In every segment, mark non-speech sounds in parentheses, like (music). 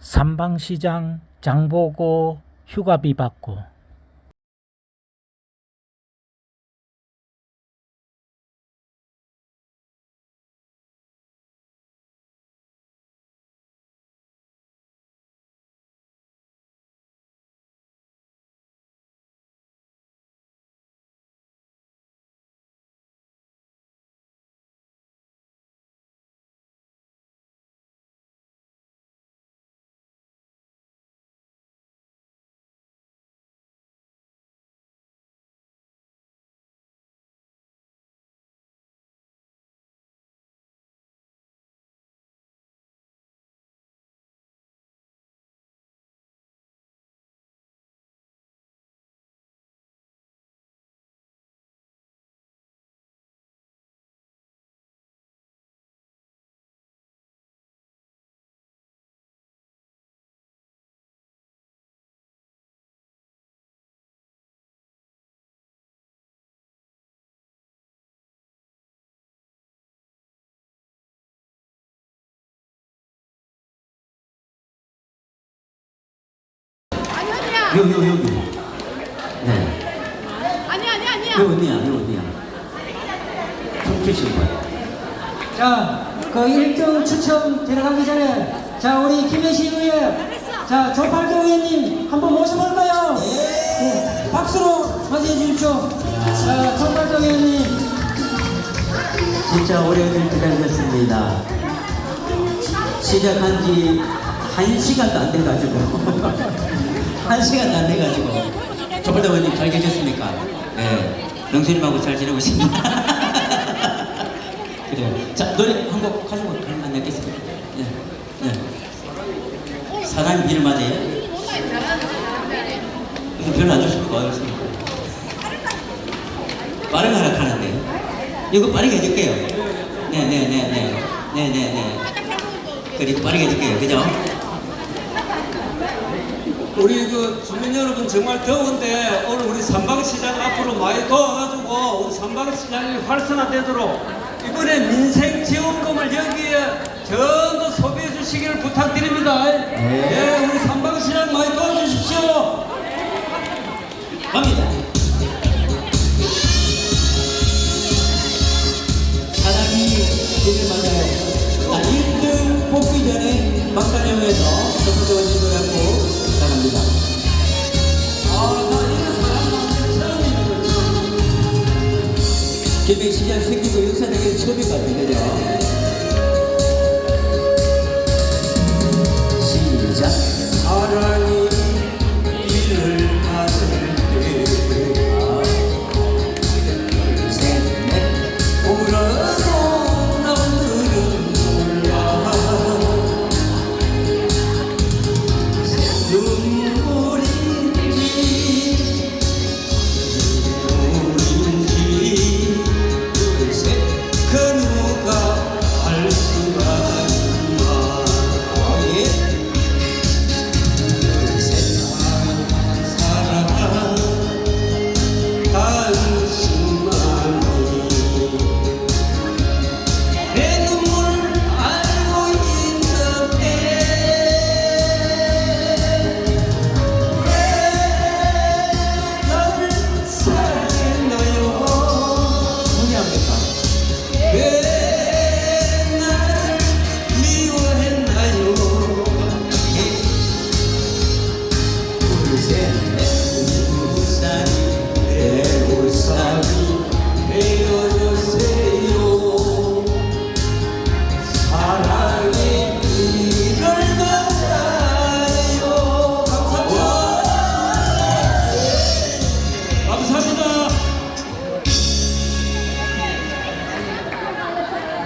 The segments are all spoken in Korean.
삼방시장 장보고 휴가비 받고 여기 여기 여기. 네. 아니야 아니야 아니야. 여기 어디야? 여기 어디야? 청주신 분 자, 그 1등 추첨 들어가기 전에. 자 우리 김혜식 의원 자 조팔도 의원님 한번 모셔볼까요? 네. 박수로 맞이해 주십시오. 자 조팔도 의원님. 진짜 오래들 기다렸습니다. 시작한 지한 시간도 안 돼가지고 (laughs) 한 시간도 안 돼가지고 조벌대 의원님 잘 계셨습니까? 네 명수님하고 잘 지내고 있습니다 (laughs) 그래요 자 노래 한곡 가지고 안 냈겠습니다 네, 네. 사장님 길 맞아요? 무슨 별로 안 좋습니까? 어떻습니까? 빠르게 하라 하는데 이거 빠르게 해줄게요 네네네네 네네네 그리 빠르게 해줄게요 그죠? 우리 그 주민 여러분 정말 더운데 오늘 우리 삼방시장 앞으로 많이 도와가지고 우리 삼방시장이 활성화되도록 이번에 민생 지원금을 여기에 전부 소비해 주시기를 부탁드립니다. 네, 우리 삼방시장 많이 도와주십시오. 갑니다 사장이 길을 맞아요 자 1등 뽑기 전에 박사령에서 전부터 원진 노 김해시장 생기고 역사적인 처음인 것 같아요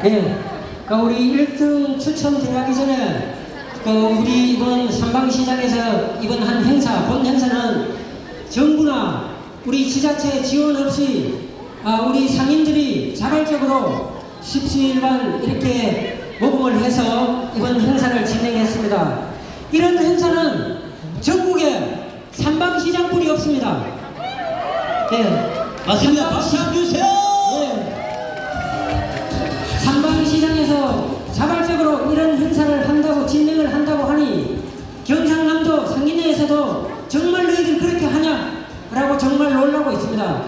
네, 그 우리 1등 추첨 들어가기 전에 그 우리 이번 삼방시장에서 이번 한 행사, 본 행사는 정부나 우리 지자체 지원 없이 아, 우리 상인들이 자발적으로 십시일반 이렇게 모금을 해서 이번 행사를 진행했습니다. 이런 행사는 전국에 삼방시장뿐이 없습니다. 네, 맞습니다 박수 한번 주세요 이런 행사를 한다고 진행을 한다고 하니 경상남도 상인회에서도 정말 너희들 그렇게 하냐? 라고 정말 놀라고 있습니다.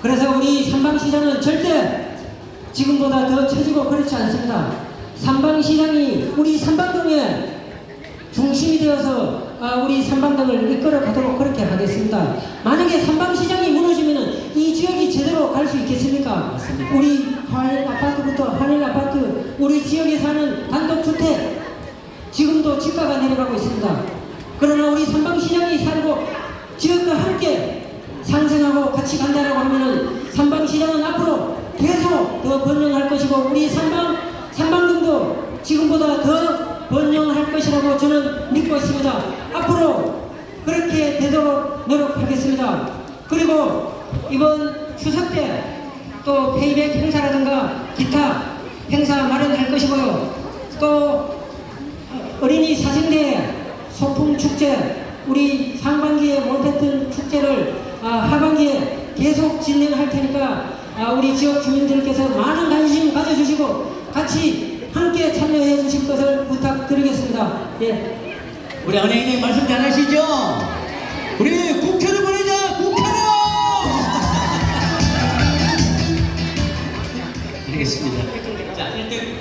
그래서 우리 삼방시장은 절대 지금보다 더 처지고 그렇지 않습니다. 삼방시장이 우리 삼방동의 중심이 되어서 아, 우리 삼방동을 이끌어 가도록 그렇게 하겠습니다. 만약에 삼방시장이 무너지면 이 지역이 제대로 갈 수 있겠습니까? 우리 한일 아파트부터 한일 아파트, 우리 지역에 사는 단독주택, 지금도 집가가 내려가고 있습니다. 그러나 우리 삼방시장이 살고 지역과 함께 상생하고 같이 간다라고 하면은 삼방시장은 앞으로 계속 더 번영할 것이고 우리 삼방 삼방동도 지금보다 더 번영할 것이라고 저는 믿고 있습니다. 앞으로 그렇게 되도록 노력하겠습니다. 그리고 이번 추석 때 또 페이백 행사라든가 기타 행사 마련할 것이고요. 또 어린이 사생대 소풍 축제 우리 상반기에 못했던 축제를 아, 하반기에 계속 진행할 테니까 아, 우리 지역 주민들께서 많은 관심 가져주시고 같이 함께 참여해 주실 것을 부탁드리겠습니다. 예. 우리 은행님 말씀 잘하시죠? 우리 국회를 보내 알겠습니다. 자 1등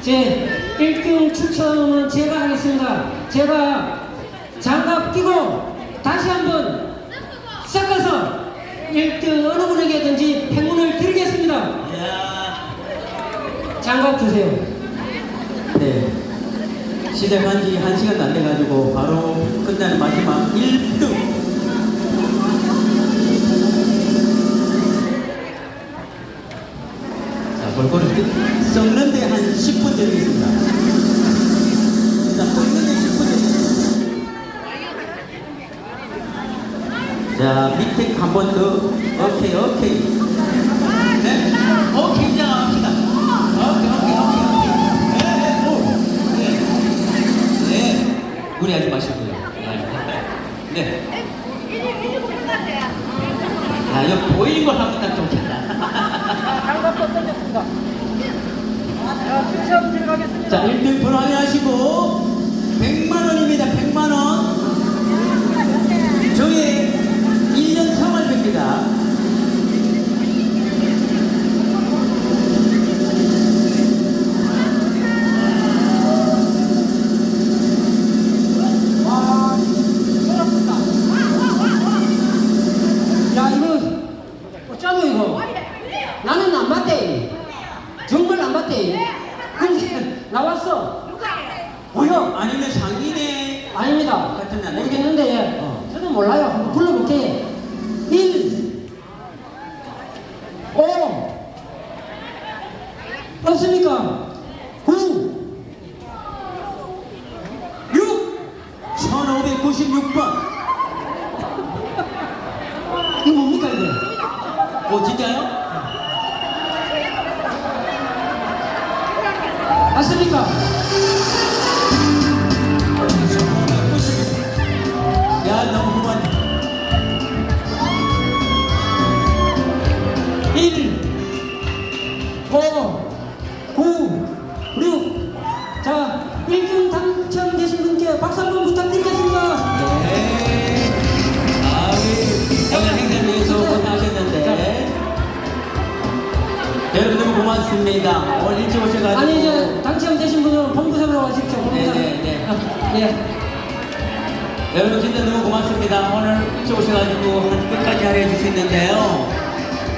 제 1등 추첨은 제가 하겠습니다. 제가 장갑 끼고 다시 한번 섞어서 1등 어느 분에게든지 행운을 드리겠습니다. 야 장갑 주세요. 네. 시작한 지 1시간도 안 돼가지고 바로 끝나는 마지막 1등. 골고루 끝- 썩는데 한 10분 드리겠습니다. 자, 썩는데 10분 드리겠습니다. 자, 밑에 한 번 더. 오케이, 오케이. 네? 오케이, 자, 합시다. 오케이, 오케이, 오케이, 오케이. 네, 네, 오. 네. 네. 무리하지 마시고요. 네. 아, 이거 보이는 걸 하면 딱 좋겠다. 장갑도 던졌습니다. 자, 추첨 들어가겠습니다. 자, 1등 번호 확인하시고, 100만원입니다, 100만원. 저희 1년 생활비입니다. 야, 이거 어쩌고 이거? 나는 안 봤대. 정말 안 봤대. 나왔어. 뭐야? 아니면 상인의 아닙니다. 같은 날. 모르겠는데 어. 저도 몰라요. 한번 불러볼게. 1 5 없습니까? 분 진짜 너무 고맙습니다. 오늘 일찍 오셔가지고 한 끝까지 하려 해주셨는데요.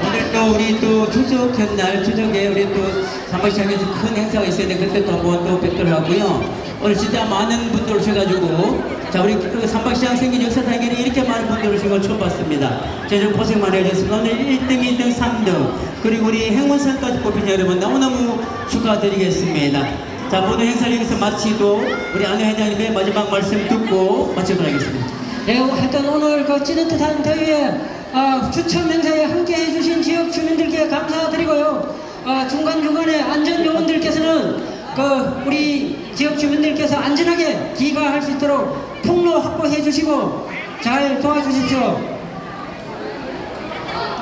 오늘 또 우리 또 추석 전날 추석에 우리 또 삼박시장에서 큰 행사가 있었는데 그때 또 한번 또 뵙도록 하고요. 오늘 진짜 많은 분들 오셔가지고 자 우리 그 삼박시장 생긴 역사상에는 이렇게 많은 분들 오신 걸 처음 봤습니다. 제가 좀 고생 많이 해주셨습니다. 오늘 1등, 2등, 3등 그리고 우리 행운상까지 뽑힌 여러분 너무너무 축하드리겠습니다. 자 모든 행사를 여기서 마치고 우리 안혜 회장님의 마지막 말씀 듣고 마치도록 하겠습니다. 네, 하여튼 오늘 그 찌릿한 더위에 아, 추첨 행사에 함께 해주신 지역 주민들께 감사드리고요. 아, 중간중간에 안전요원들께서는 그 우리 지역 주민들께서 안전하게 귀가할 수 있도록 통로 확보해 주시고 잘 도와주십시오.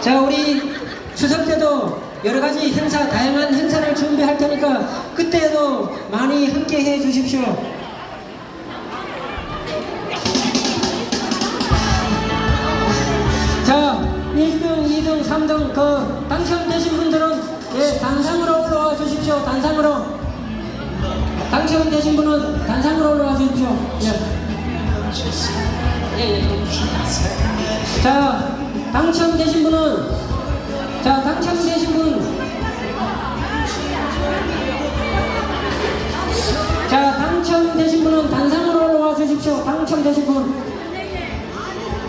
자, 우리 추석 때도 여러 가지 행사, 다양한 행사를 준비할 테니까 그때도 많이 함께 해 주십시오. 자, 1등, 3등 그 당첨되신 분들은 예, 단상으로 올라와 주십시오. 단상으로. 당첨되신 분은 단상으로 올라와 주십시오. 예. 자, 당첨되신 분은 자, 당첨되신 분 자, 당첨되신 분은 단상으로 올라와 주십시오. 당첨되신 분.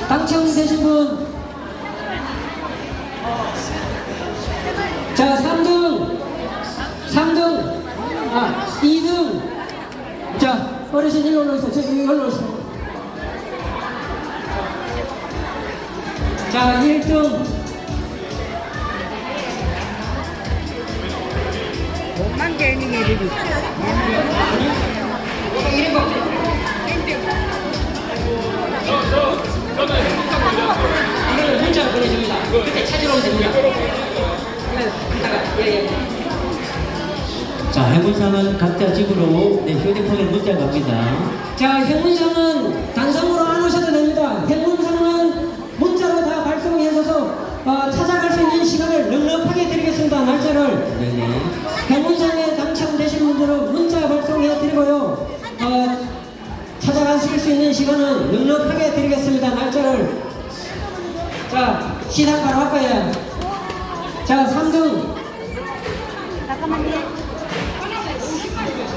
당첨되신 분. 자, 3등. 3등. 아, 2등. 자, 어르신 일로 올라오세요. 저기 일로 올라오세요. 자, 1등. 그때 찾으러 오면 됩니다. 예, 예. 자, 해군상은 각자 집으로 네, 휴대폰에 문자 갑니다. 자, 행운상은 단상으로 안 오셔도 됩니다. 행운상은 문자로 다 발송해서 어, 찾아갈 수 있는 시간을 넉넉하게 드리겠습니다. 날짜를. 네네. 행운상에 당첨되신 분들은 문자 발송해 드리고요. 어, 찾아가실 수 있는 시간은 넉넉하게 드리겠습니다. 날짜를. 자, 시상 바로 할까요? 자, 3등.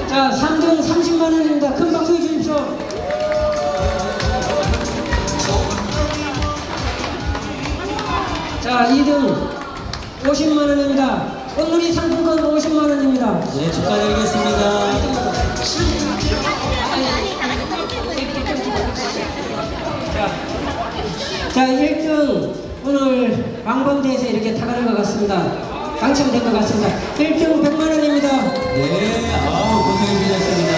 자, 3등 30만 원입니다. 큰 박수 주십시오. 자, 2등 50만 원입니다. 꽃놀이 상품권 50만 원입니다. 네, 축하드리겠습니다. 이렇게 타가는 것 같습니다. 당첨된 것 같습니다. 1등 100만 원입니다. 네, 아우, 고생이 되셨습니다.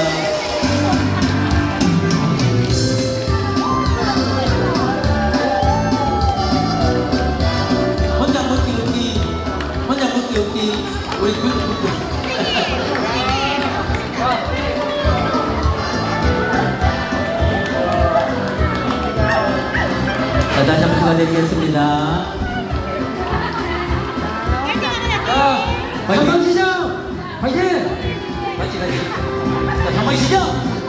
우리 그, 자, 다시 한번 축하드리겠습니다. 자, 한방시장 화이팅! 같이 가지. 자, 장마 시죠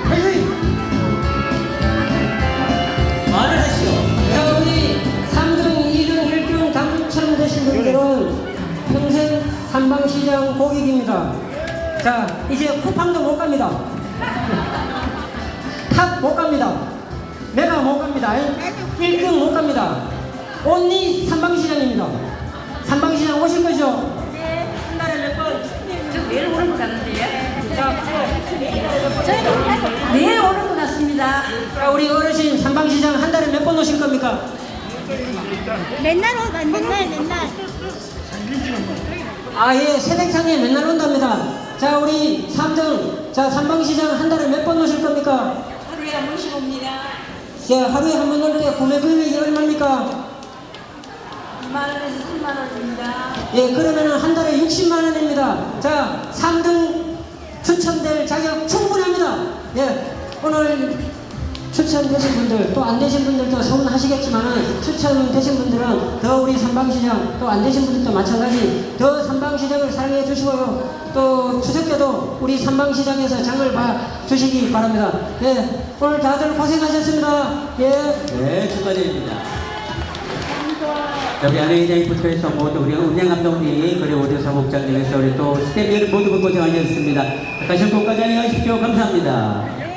화이팅! 말을 하시오. 자, 우리 3등, 2등, 1등 당첨 되신 분들은 평생 한방시장 고객입니다. 자, 이제 쿠팡도 못 갑니다. 탑 못 갑니다. 내가 못 갑니다. 1등 못 갑니다. 온리 삼방시장입니다. 삼방시장 오실 거죠? 내일 오는 거 같는데요? 저희는 내일 오는 거 같습니다. 자, 우리 어르신 삼방시장 한 달에 몇 번 오실 겁니까? 맨날 오다, 맨날, 맨날. 아, 예, 세댁상에 맨날 온답니다. 자, 우리 3등, 자, 삼방시장 한 달에 몇 번 오실 겁니까? 하루에 한 번씩 옵니다. 자, 하루에 한 번 올 때 구매 금액이 얼마입니까? 2만 원에서 3만 원입니다. 예, 그러면은 한 달에 60만 원입니다. 자, 3등 추첨될 자격 충분합니다. 예, 오늘 추첨되신 분들, 또 안 되신 분들도 서운하시겠지만은 추첨되신 분들은 더 우리 삼방시장, 또 안 되신 분들도 마찬가지 더 삼방시장을 사랑해 주시고요. 또 추석에도 우리 삼방시장에서 장을 봐 주시기 바랍니다. 예, 오늘 다들 고생하셨습니다. 예. 네, 축하드립니다. 여기 안에 회장님부터 해서 모두 우리 운영 감독님 그리고 우리 사무국장님에서 우리 또 스태프들 모두 고생 하셨습니다. 다시 한번 끝까지 안녕하십시오. 감사합니다.